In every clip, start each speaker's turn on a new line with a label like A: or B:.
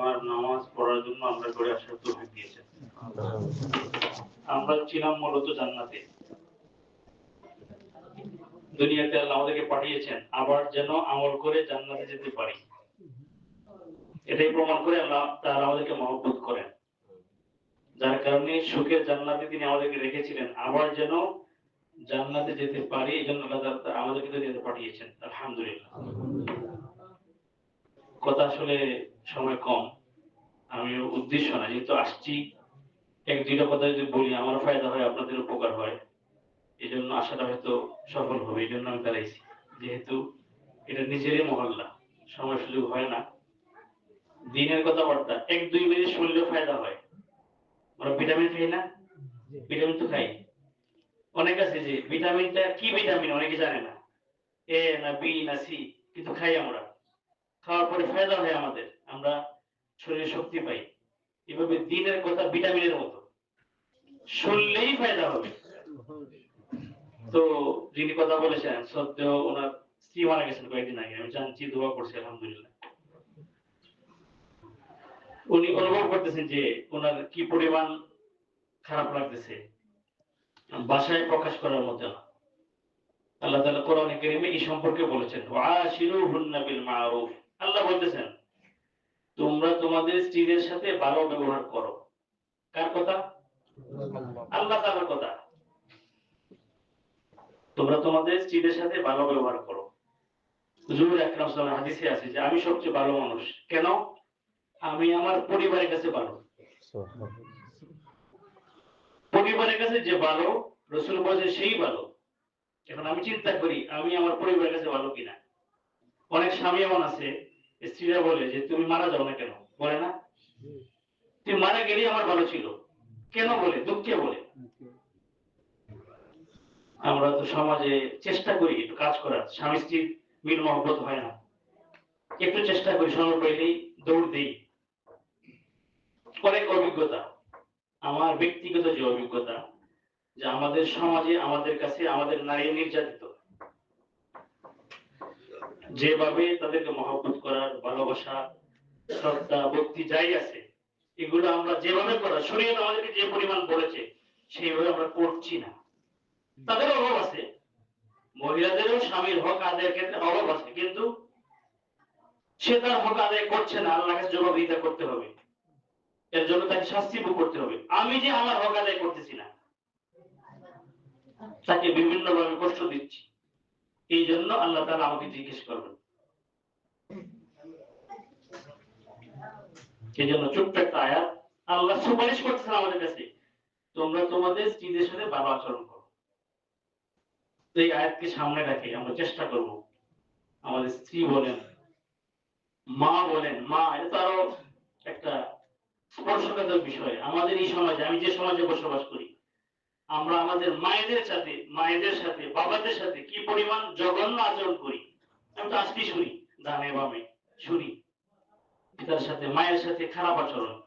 A: কালেমার নামাজ পড়ার জন্য আমরা করে আসার তৌফিক দিয়েছেন আমরা ছিলাম মূলত জান্নাতে। দুনিয়াতে আল্লাহ আমাদেরকে পাঠিয়েছেন, আবার যেন আমল করে জান্নাতে যেতে পারি। এটাই প্রমাণ করে আল্লাহ তারা আমাদেরকে মহব্বত করেন। যার কারণে সুখের জান্নাতে তিনি আমাদেরকে রেখেছিলেন, আবার যেন জান্নাতে যেতে পারি, এই জন্য আল্লাহ আমাদেরকে দুনিয়াতে পাঠিয়েছেন। আলহামদুলিল্লাহ। কথা আসলে সময় কম। আমি উদ্দেশ্য না যেহেতু আসছি, এক দুইটা কথা যদি বলি আমার ফায়দা হয় আপনাদের উপকার হয়। এই জন্য আশাটা হয়তো সফল হবে এই জন্য আমি দাঁড়াইছি। যেহেতু এটা নিজেরই মহল্লা, সময় সুযোগ হয় না। দিনের কথাবার্তা, এক দুই মিনিট শুনলেও ফায়দা হয়। আমরা ভিটামিন খাই না? ভিটামিন তো খাই। অনেক আছে যে, ভিটামিনটা কি ভিটামিন? অনেকে জানে না। এ না বি না সি, কিন্তু খাই আমরা। খাওয়ার পরে ফায়দা হয় আমাদের। আমরা শরীরে শক্তি পাই। এভাবে দিনের কথা ভিটামিনের মতো। শুনলেই ফায়দা হবে। তো যিনি কথা বলেছেন, সদ্য ওনার স্ত্রী মারা গেছেন কয়েকদিন আগে। আমি জানছি, দোয়া করছি, আলহামদুলিল্লাহ। উনি অনুভব করতেছেন যে ওনার কি পরিমাণ খারাপ লাগতেছে। বাসায় প্রকাশ করার মতো না। আল্লাহ তাআলা কোরআনে কারীমে এই সম্পর্কে বলেছেন ওয়াশিরুহুন্না বিল মারুফ। আল্লাহ বলতেছেন তোমরা তোমাদের স্ত্রীদের সাথে ভালো ব্যবহার করো। কার কথা? আল্লাহ তাআলার কথা। তোমরা তোমাদের স্ত্রীদের সাথে ভালো ব্যবহার করো। হুজুর আকরাম সাল্লাল্লাহু হাদিসে আছে যে আমি সবচেয়ে ভালো মানুষ। কেন? আমি আমার পরিবারের কাছে ভালো। পরিবারের কাছে যে ভালো রসুল বলছে সেই ভালো। এখন আমি চিন্তা করি, আমি আমার পরিবারের কাছে ভালো কিনা? অনেক স্বামী এমন আছে, স্ত্রীরা বলে যে, তুমি মারা যাও না কেন? বলে না। তুমি মারা গেলেই আমার ভালো ছিল। কেন বলে? দুঃখে বলে। আমরা তো সমাজে চেষ্টা করি একটু কাজ করার। স্বামী স্ত্রীর মিল মহব্বত হয় না। একটু চেষ্টা করি সময় পেলেই দৌড় দিই। অনেক অভিজ্ঞতা। আমার ব্যক্তিগত যে অভিজ্ঞতা যে আমাদের সমাজে, আমাদের কাছে, আমাদের নারী নির্যাতিত। যেভাবে তাদেরকে মহব্বত করার, ভালোবাসা, শ্রদ্ধা, ভক্তি যাই আছে, এগুলো আমরা যেভাবে করা, শরীয়ত আমাদেরকে যে পরিমাণ বলেছে, সেইভাবে আমরা করছি না। তাদের অভাব আছে। মহিলাদেরও স্বামীর হক আদায়ের ক্ষেত্রে অভাব আছে, কিন্তু সে তার হক আদায় করছে না আল্লাহ কাছে জবাবদিহিতা করতে হবে। এর জন্য তাকে শাস্তি ভোগ করতে হবে। আমি যে আমার হক আদায় করতেছি না তাকে বিভিন্ন ভাবে কষ্ট দিচ্ছি। এই জন্য আল্লাহ তাআলা আমাকে জিজ্ঞেস করবেন। এই জন্য ছোট্ট একটা আয়াত। আল্লাহ সুপারিশ করতেছেন আমাদের কাছে, তোমরা তোমাদের স্ত্রীদের সাথে ভালো আচরণ করো। এই আয়াতকে সামনে রাখে আমরা চেষ্টা করব আমাদের স্ত্রী বলেন, মা বলেন, মা, এটা তো আরও একটা স্পর্শকাতর বিষয়। আমাদের এই সমাজে, আমি যে সমাজে বসবাস করি আমরা আমাদের মায়েদের সাথে মায়েদের সাথে বাবাদের সাথে কি পরিমাণ জঘন্য আচরণ করি? আমি তো আজকেই শুনি ডানে বামে শুনি। পিতার সাথে মায়ের সাথে খারাপ আচরণ।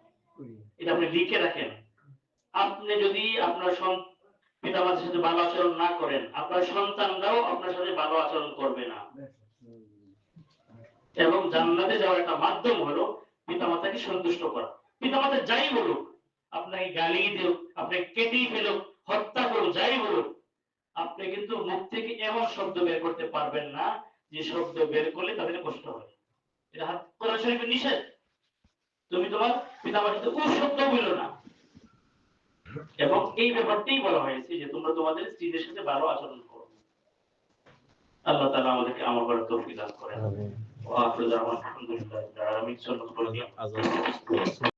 A: এটা আপনি লিখে রাখেন। আপনি যদি আপনার সন- পিতামাতার সাথে ভালো আচরণ না করেন আপনার সন্তানরাও আপনার সাথে ভালো আচরণ করবে না। এবং জান্নাতে যাওয়ার একটা মাধ্যম হলো পিতা মাতাকে সন্তুষ্ট করা। পিতামাতা যাই বলুক আপনাকে গালি দেব আপনাকে কেটেই ফেলুক হত্যা করুক যাই বলুক আপনি কিন্তু মুখ থেকে এমন শব্দ বের করতে পারবেন না যে শব্দ বের করলে তাদের কষ্ট হয়। এটা হাত কোরআন শরীফের নিষেধ। তুমি তোমার পিতামাতার সাথে কোন শব্দ বলো না। এবং এই ব্যাপারটাই বলা হয়েছে যে তোমরা তোমাদের স্ত্রীদের সাথে ভালো আচরণ করো। আল্লাহ তাআলা আমাদেরকে আমার করার তৌফিক দান করেন। ওয়া আখিরু দাওয়ানা আলহামদুলিল্লাহি রাব্বিল সাল্লাল্লাহু আলাইহি ওয়া সাল্লাম